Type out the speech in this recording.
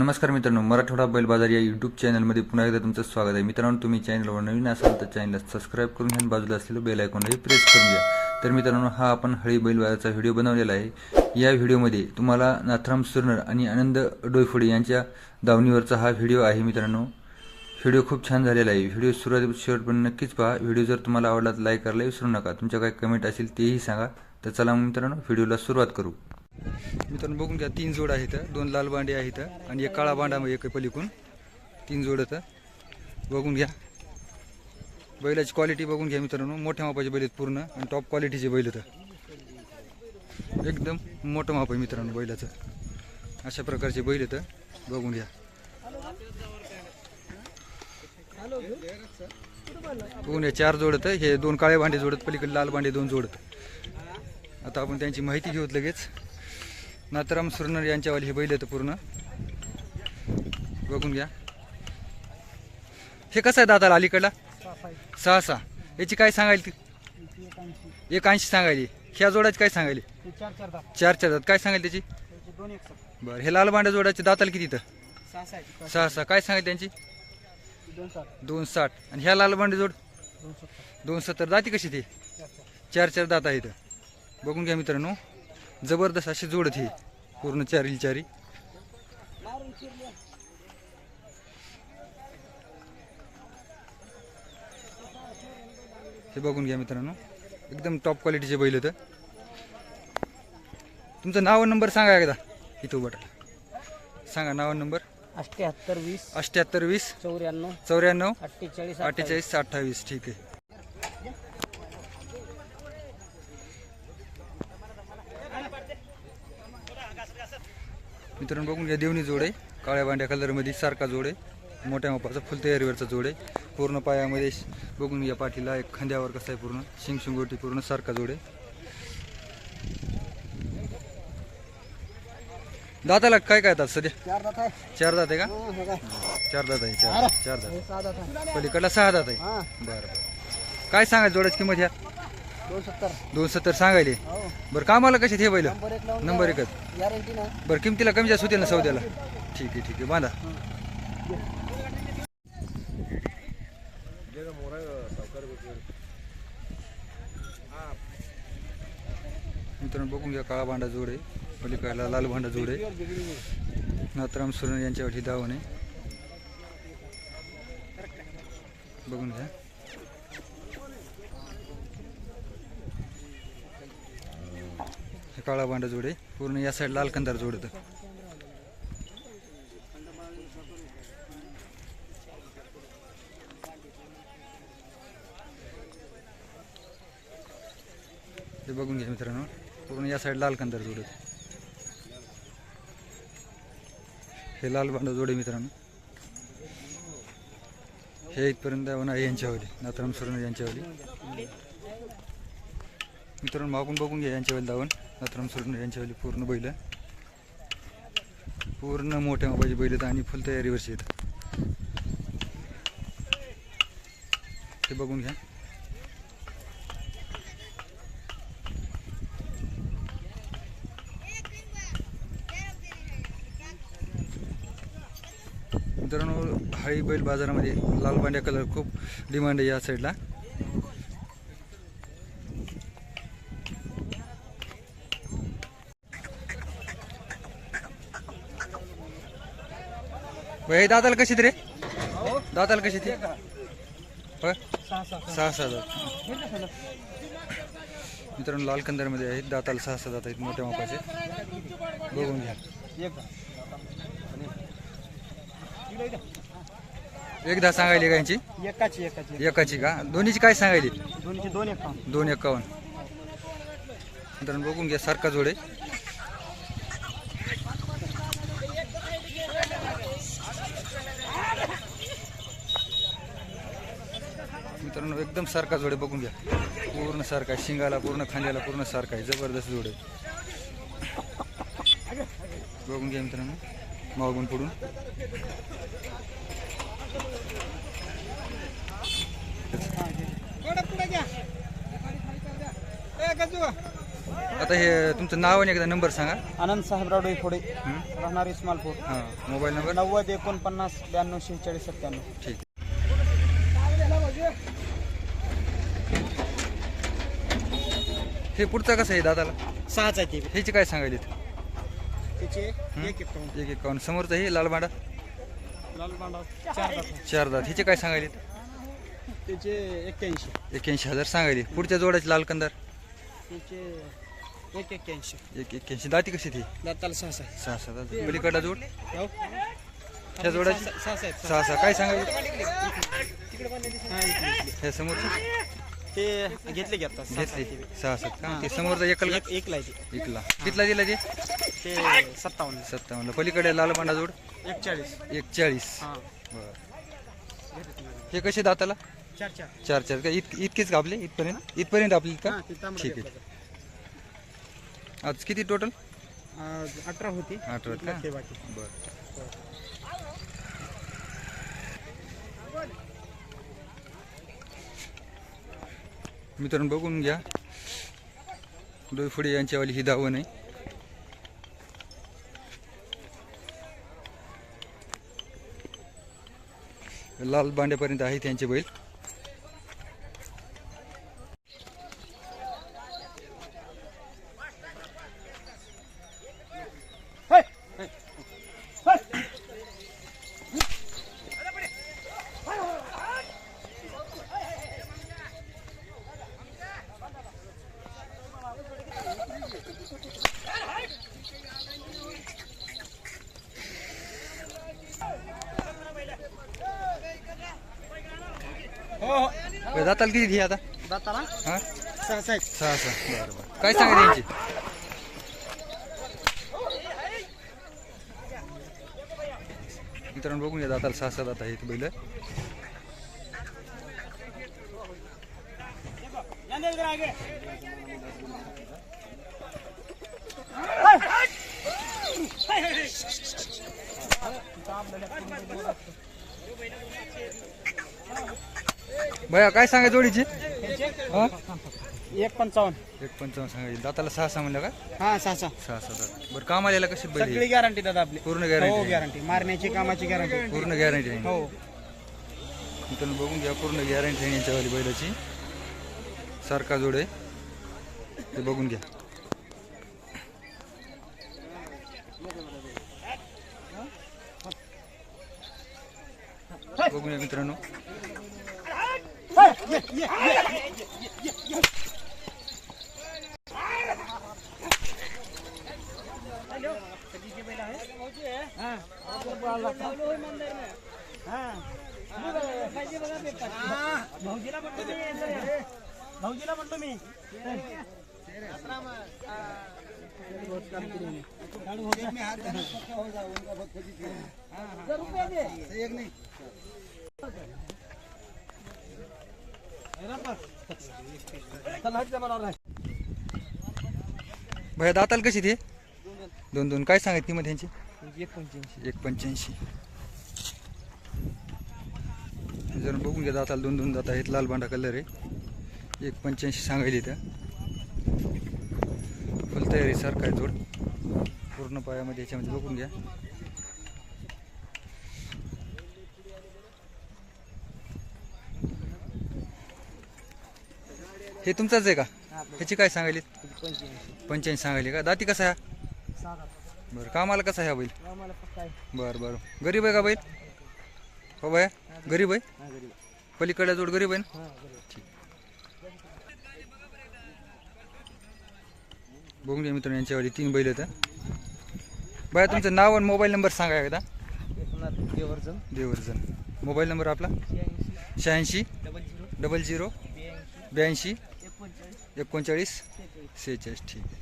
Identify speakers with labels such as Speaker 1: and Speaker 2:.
Speaker 1: नमस्कार मित्रांनो मराठवाडा बैलबाजार या यूट्यूब चॅनलमध्ये पुन्हा एकदा तुमचं स्वागत आहे. मित्रांनो तुम्ही चॅनलवर नवीन असाल तर चॅनलला सबस्क्राईब करून घ्या बाजूला असलेलं बेल आयकॉनही प्रेस करून घ्या. तर मित्रांनो हा आपण हळी बैलबाजारचा व्हिडिओ बनवलेला आहे. या व्हिडिओमध्ये तुम्हाला नाथराम सुरनर आणि आनंद डोयफोडे यांच्या दावणीवरचा हा व्हिडिओ आहे मित्रांनो. व्हिडिओ खूप छान झालेला आहे. व्हिडिओ सुरुवात शेवटपर्यंत नक्कीच पहा. व्हिडिओ जर तुम्हाला आवडला तर लाईक करायला विसरू नका. तुमच्या काही कमेंट असेल तेही सांगा. तर चला मित्रांनो व्हिडिओला सुरुवात करू. मित्रांनो बघून घ्या तीन जोड आहेत दोन लाल बांडे आहेत आणि एक काळा बांडा एक पलीकून तीन जोड तर. बघून घ्या. बैलाची क्वालिटी बघून घ्या मित्रांनो. मोठ्या मापाचे बैल आहेत पूर्ण आणि टॉप क्वालिटीचे बैल तर. एकदम मोठं माप आहे मित्रांनो बैलाचं. अशा प्रकारचे बैल तर बघून घ्या. बघून घ्या चार जोडत हे दोन काळे भांडे जोडत पलीकडे लाल भांडे दोन जोडत. आता आपण त्यांची माहिती घेऊत लगेच. नाथराम सुरनर यांच्यावाली हे बैल येतं पूर्ण. बघून घ्या. हे कसं आहे दादाला अलीकडला? सहा सहा. याची काय सांगायली ती? एक ऐंशी सांगायली. ह्या जोडाची काय सांगायली?
Speaker 2: चार चार
Speaker 1: दात. काय सांगायला त्याची? बरं हे लाल भांड्या जोडाची दाताला किती इथं?
Speaker 2: सहा सहा.
Speaker 1: काय सांगायली त्यांची?
Speaker 2: दोन
Speaker 1: साठ. आणि ह्या लाल जोड?
Speaker 2: दोन सत्तर.
Speaker 1: जाते दाती कशी ती?
Speaker 2: चार चार
Speaker 1: चार चार दात आहेत. बघून घ्या मित्रांनो. जबरदस्त अशी जोडत ही पूर्ण चारील चारी. हे बघून घ्या मित्रांनो. एकदम टॉप क्वालिटीचे बैल होतं. तुमचं नाव नंबर सांगा एकदा. इथं बट सांगा नाव नंबर
Speaker 2: अठ्ठ्याहत्तर वीस
Speaker 1: अठ्ठ्याहत्तर वीस
Speaker 2: चौऱ्याण्णव
Speaker 1: चौऱ्याण्णव
Speaker 2: अठ्ठेचाळीस
Speaker 1: अठ्ठेचाळीस अठ्ठावीस. ठीक आहे. मित्रांनो बघून घ्या देवणी जोड आहे. काळ्या बांड्या कलरमध्ये सारखा जोड आहे. मोठ्या मापाचा फुल तयारीवरचा जोड आहे. पूर्ण पायामध्ये बघून घ्या पाठीला एक खांद्यावर कसं आहे पूर्ण. शिंग शिंगोटी पूर्ण सारखा जोड आहे. दाताला काय काय दात सध्या?
Speaker 2: चार दात आहे.
Speaker 1: चार दात आहे का?
Speaker 2: हा, हे काय?
Speaker 1: चार दात आहे चार चार दात.
Speaker 2: हे
Speaker 1: पलीकडला सहा दात आहे.
Speaker 2: हा.
Speaker 1: बरं बरं. काय सांगायचं जोड्याची किंमत ह्या?
Speaker 2: दोन सत्तर
Speaker 1: दोन सत्तर सांगायले.
Speaker 2: हो.
Speaker 1: बरं कामाला कसे बैल?
Speaker 2: नंबर एक लावून
Speaker 1: नंबर एकच. बरं किमतीला कमी जास्त होतील ना सौद्याला? ठीक आहे ठीक आहे बांधा. मित्रांनो बघून घ्या काळा भांडा जोड आहे. पलीकडला लाल भांडा जोड आहे. नाथराम सुरण यांच्यावर ही दावण आहे. बघून घ्या. हे काळा बांडा जोड आहे. पूर्ण या साईड लाल कंदार जोड होतं. बघून घ्या मित्रांनो. पूर्ण या साईड लाल कंदार जोड होतं. हे लाल बांडा जोड आहे मित्रांनो. हे इथपर्यंत आहे यांच्यावाली. नाथराम सुरण यांच्यावाली. मित्रांनो मागून बघून घ्या यांच्यावाली धावून. नाथराम सुरण यांच्यावाली पूर्ण बैल पूर्ण मोठ्या मोबाईलची बैल आहेत आणि फुल तयारीवरची आहेत. ते बघून घ्या. मित्रांनो हळी बैल बाजारामध्ये लाल बांड्या कलर खूप डिमांड आहे या साईडला होय दादाला कशी रे? दादाला कशी ती? होय?
Speaker 2: सहा सहा
Speaker 1: सहा दात. मित्रांनो लाल कंदारमध्ये आहेत दाताला सहा सहा दात आहेत मोठ्या मापाचे. बघून घ्या. एकदा सांगायली का यांची?
Speaker 2: एकाची एकाची
Speaker 1: एकाची का? दोन्हीची काय सांगायली?
Speaker 2: दोन
Speaker 1: दोन एकावन्न. मित्रांनो बघून घ्या सारखा जोड आहे. मित्रांनो एकदम सारखा जोड बघून घ्या. पूर्ण सारखा आहे. शिंगाला पूर्ण खांद्याला पूर्ण सारखा आहे. जबरदस्त जोड. बघून घ्या मित्रांनो. मागून पुढून. आता हे तुमचं नाव आणि एकदा नंबर सांगा.
Speaker 2: आनंद साहेबराव डोईफोडे.
Speaker 1: हं?
Speaker 2: राहणार इस्मालपूर.
Speaker 1: हां मोबाईल नंबर?
Speaker 2: नव्वद एकोणपन्नास ब्याण्णव शेहेचाळीस सत्त्याण्णव.
Speaker 1: ठीक. हे पुढचं कसं आहे दादाला?
Speaker 2: सहाच आहे ते
Speaker 1: ह्याची काय सांगायली
Speaker 2: त्याचे एक एकावन्न.
Speaker 1: एक एकावन्न. समोरचं हे लालबाडा
Speaker 2: लाल बांडा चार दात.
Speaker 1: चार दात. ह्याचे काय सांगायली
Speaker 2: त्याचे एक्क्याऐंशी.
Speaker 1: एक्याऐंशी हजार सांगायली. पुढच्या जोडाची लाल कंदार?
Speaker 2: त्याचे एक एक्क्याऐंशी.
Speaker 1: एक दाती कशी ती?
Speaker 2: दाताला सहा सहा.
Speaker 1: सहा सहा दात. बलीकडा जोड?
Speaker 2: हो?
Speaker 1: त्या जोडाची
Speaker 2: सहा सहा आहेत.
Speaker 1: सहा सहा. काय सांगायली?
Speaker 2: हा, इकडे.
Speaker 1: हे समोरचं?
Speaker 2: ते घेतले की आता
Speaker 1: घेतली.
Speaker 2: सहा
Speaker 1: सात का? ते समोरचं एकल
Speaker 2: एक एकला आहे ते.
Speaker 1: एकला. कितला दिला ते?
Speaker 2: ते सत्तावन्न.
Speaker 1: सत्तावन्न. पलीकडे लाल पांडा जोड?
Speaker 2: एकचाळीस.
Speaker 1: एक चाळीस
Speaker 2: हां.
Speaker 1: बरं. हे कसे दाताला?
Speaker 2: चार चार.
Speaker 1: चार चार का? इत इतकेच का आपले इथपर्यंत? इथपर्यंत आपली का?
Speaker 2: हां, ते तांबडं
Speaker 1: ठीक आहे.
Speaker 2: घेतलं.
Speaker 1: आज किती टोटल
Speaker 2: अठरा होती.
Speaker 1: अठरा का?
Speaker 2: बाकी.
Speaker 1: बरं. मित्रांनो बघून घ्या. डोईफुडे यांच्यावाली ही धावण आहे. लाल बांड्यापर्यंत आहे त्यांचे बैल. दाताला किती घे आता?
Speaker 2: दाताला
Speaker 1: हा?
Speaker 2: सहा सहा. आहेत.
Speaker 1: सहा सहा. बरं बरं. काय सांगा यांची? मित्रांनो बघून घ्या दाताला सहा सहा दात आहेत बैल. भया काय सांगा जोडीची? हा?
Speaker 2: एक पंचावन्न.
Speaker 1: एक पंचावन्न सांगायची दाताला सहा सहा म्हणलं का?
Speaker 2: हा सहा सहा.
Speaker 1: सहा सहा दात. बरं काम आलेला कशी बैल
Speaker 2: सगळी
Speaker 1: हे?
Speaker 2: गॅरंटी दादा आपली.
Speaker 1: पूर्ण
Speaker 2: हो
Speaker 1: गॅरंटी
Speaker 2: गॅरंटी मारण्याची कामाची गॅरंटी
Speaker 1: पूर्ण गॅरंटी आहे.
Speaker 2: हो.
Speaker 1: मित्रांनो बघून घ्या पूर्ण गॅरंटी आहे यांच्यावाली बैलाची. सारखा जोड आहे. ते बघून घ्या. बघून घ्या मित्रांनो.
Speaker 2: भाऊजीला म्हणतो मी भाऊजीला म्हणतो मी एक नाही.
Speaker 1: भैया दाताल कशी ते? दोन दोन. काय सांगायत किंमत यांची
Speaker 2: एक पंच्याऐंशी.
Speaker 1: एक पंच्याऐंशी. जर बघून घ्या दाताला. दोन दोन दात आहेत. लाल बांडा कलर आहे. एक पंच्याऐंशी सांगायला इथं फुल तयारी सारखा आहे जोड पूर्ण पायामध्ये याच्यामध्ये बघून घ्या. हे तुमचाच आहे का? ह्याची काय सांगायली
Speaker 2: पंच्याऐंशी.
Speaker 1: सांगायली का? दाती कसा आहे बरं कामाला कसा आहे हा बैल? बरं बरं. गरीब आहे का बैल? हो बाया गरीब. आहे?
Speaker 2: गरीब.
Speaker 1: पलीकडे जोड गरीब आहे ना?
Speaker 2: गरीब.
Speaker 1: बघून घ्या मित्रांनो यांच्यावाली तीन बैल आहेत बाया तुमचं नाव आणि मोबाईल नंबर सांगा एकदा.
Speaker 2: देवर्जन.
Speaker 1: देवर्जन. मोबाईल नंबर आपला?
Speaker 2: शहाऐंशी. Double zero. ब्याऐंशी. एकोणचाळीस
Speaker 1: सेहेचाळीस. ठीक आहे.